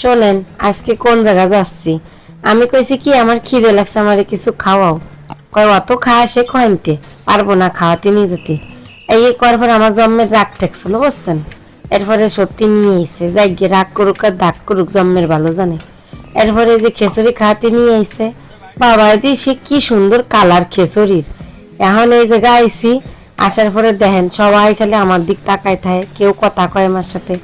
শোনেন আজকে কোন জায়গা যাচ্ছি? আমি কইছি কি, আমার খিদে লাগছে, আমারে কিছু খাওয়াও। কয় অত খাওয়া সে কয়নতে পারব না খাওয়াতে নিয়ে যেতে এই করার পর আমার জন্মের রাগ ঠেকছিল, বুঝছেন? এরপরে সত্যি নিয়ে এসে যাই গিয়ে রাগ করুক আর দাগ করুক, জন্মের ভালো জানে। এরপরে যে খেসুরি খাওয়াতে নিয়ে আইছে, বাবা দি সে কি সুন্দর কালার খেসুরির এখন এই জায়গায় আইসি আসার পরে দেখেন, সবাই খালি আমার দিক তাকায় থাকে, কেউ কথা কয় আমার সাথে।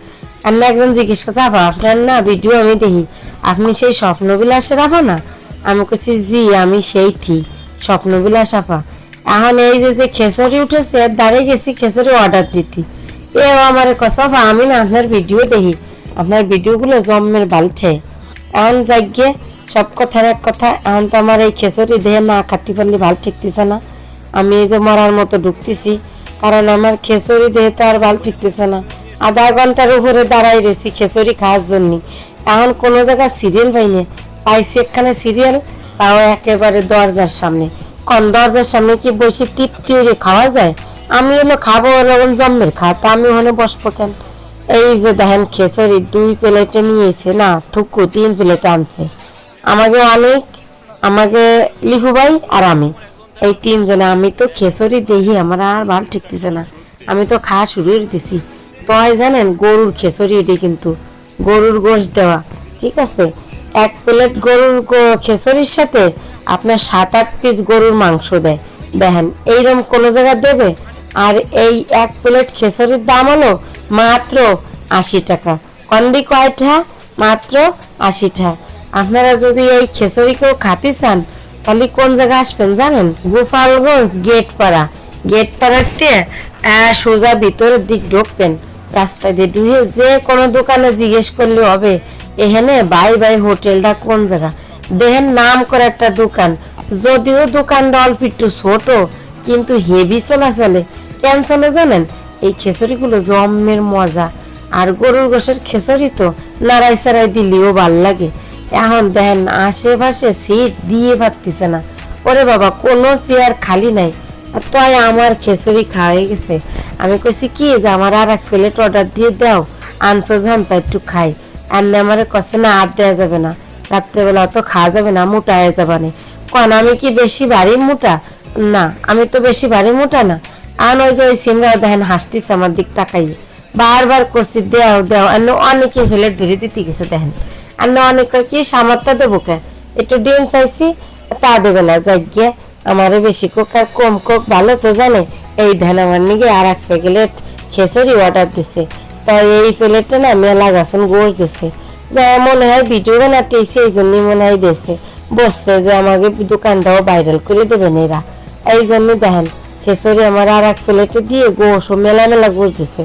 আর একজন জিজ্ঞেস করছে, আপা, আপনার না ভিডিও আমি দেখি। আপনি সেই স্বপ্নবিলাসের আপা না? আমি কইছি, জি, আমি সেই থি স্বপ্নবিলাস, আপা। এখন এই যে যে খেসরি উঠেছে দ্বারে গেছি খেসরি অর্ডার দিতি। এ আমার কস আপা, আমি না আপনার ভিডিও দেখি। আপনার ভিডিওগুলো জন্মের বালছে এখন যাইগে, সব কথার এক কথা, এখন তো আমার এই খেসরি দেহে না খাতি পারলে ভালো ঠেকতেছে না। আমি এই যে মরার মতো ঢুকতেছি, কারণ আমার খেসরি দেহে তো আর ভালো ঠেকতেছে না। আধা ঘণ্টার উপরে দাঁড়াই রয়েছি খেসরি খাওয়ার জন্য। এখন কোনো জায়গায় সিরিয়াল পাইনি পাইছি একখানে সিরিয়াল তাও একেবারে দরজার সামনে। কোন দরজার সামনে কি বসে তৃপ্তি হয়ে খাওয়া যায়? আমি হলো খাব ওরকম জন্মের খা, তা আমি ওখানে বসবো কেন? এই যে দেখেন খেসরি দুই প্লেটে নিয়েছে না, থুকু তিন প্লেটে আনছে। আমাকে অনেক, আমাকে লিফু ভাই আর আমি। এই তিনজনে, আমি তো খেসরি দেখি আমার আর ভালো ঠিকতেছে না। আমি তো খাওয়া শুরু দিছি। তয় জানেন গরুর খেসরি এটি কিন্তু। গরুর গোশ দেওয়া, ঠিক আছে? এক প্লেট গরুর খেসরির সাথে আপনার সাত, আট পিস গরুর মাংস দেয়। দেখেন এইরকম কোনো জায়গায় দেবে? আর এই এক প্লেট খেসরির দাম হলো মাত্র আশি টাকা। কন্দি কয়টা? মাত্র আশি টাকা আপনারা যদি এই খেসরি কেউ খাতে চান, তাহলে কোন জায়গায় আসবেন জানেন? গোপালগঞ্জ গেট পাড়া গেট পাড়াতে সোজা ভিতরের দিক ঢুকবেন। রাস্তা দিয়ে ঢুকে যে কোনো দোকানে জিজ্ঞেস করলে হবে, এখানে বাই বাই হোটেলটা কোন জায়গা? দেখেন নাম করে একটা দোকান। যদিও দোকানটা অল্প একটু ছোট, কিন্তু হেভি চলাচলে কেন চলে জানেন? এই খেসরিগুলো জম্মের মজা। আর গরুর গোশের খেসরি তো নাড়াই সারাই দিলেও ভালো লাগে। এখন দেখেন আশেপাশে সিট দিয়ে পারতিছে না। ওরে বাবা, কোনো চেয়ার খালি নাই। তাই আমার খেসরি খাওয়া হয়ে গেছে। আমি কইছি, কি যে আমার আর এক প্লেট অর্ডার দিয়ে দাও, আনছো যখন তা একটু খাই। আর আমার কষ্ট না, আর দেওয়া যাবে না। রাত্রেবেলা অত খাওয়া যাবে না মোটা হয়ে যাবে না। কন, আমি কি বেশি ভারী মোটা? না, আমি তো বেশি ভারী মোটা না। আর ওই যে ওই সিমরা দেখেন, হাসতিছে আমার দিক তাকাইয়ে। বারবার করছি দেও দেও। আর অনেকে ফেলে ধরে দিতে গেছে দেখেন। আর অনেক কি সামর্থ্য দেবো কে? একটু ডিম চাইছি, তা দেবে না, যাই গিয়ে। আমারে বেশি কোক আর কম কোক, ভালো তো জানে। এই ধান আমার নিগে আর এক প্যাকেট খেসরি অর্ডার দিছে। তাই এই প্লেটটা না মেলা গাছন গোশ দিছে। যা মনে হয় ভিডিও বানাতে এই জন্যই মনে হয় দিছে বসছে যে আমাকে দোকানটাও ভাইরাল করে দেবেন এরা। এই জন্য দেখেন, খেসরি আমার আর এক প্লেটে দিয়ে গোশ ও মেলা মেলা গোশ দিছে।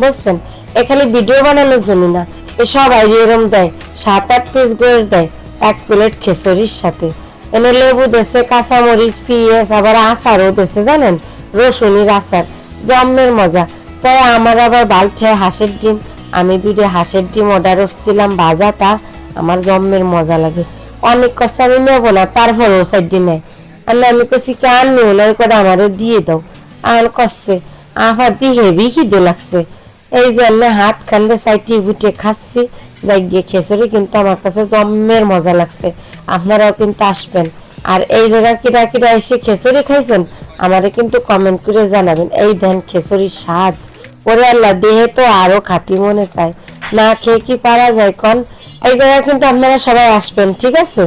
বুঝছেন? এ খালি ভিডিও বানানোর জন্য না। এ সবাই এরম দেয়, সাত আট পিস গোস দেয়, এক প্লেট খেসরির সাথে। এনে লেবু দেশে কাঁচামরিচ, পিঁয়াজ, আবার আচারও দেশে জানেন? রসুনের আচার জম্মের মজা। তাই আমার আবার বালছে হাঁসের ডিম। আমি দুটো হাঁসের ডিম অর্ডার করছিলাম বাজাতা আমার জম্মের মজা লাগে। অনেক কষ্ট আমি নেব না তারপর ও সাইড নেয়। আল্লাহ আমি কছি কেন নিও না ওই কটা আমারও দিয়ে দাও। আমার কষ্টে, আবার দিয়ে হেভি খিদে লাগছে। এই যে আল্লাহ হাত খান্ডে সাইটি বুটে খাচ্ছি, যাই গিয়ে খেসরি কিন্তু আমার কাছে জম্মের মজা লাগছে। আপনারাও কিন্তু আসবেন। আর এই জায়গা কিরা কিরা এসে খেসরি খাইছেন, আমারে কিন্তু কমেন্ট করে জানাবেন, এই দেন খেসরির স্বাদ। ওরে আল্লাহ, দেহে তো আরও খাতি মনে চায়। না খেয়ে কি পারা যায় কন? এই জায়গায় কিন্তু আপনারা সবাই আসবেন, ঠিক আছে?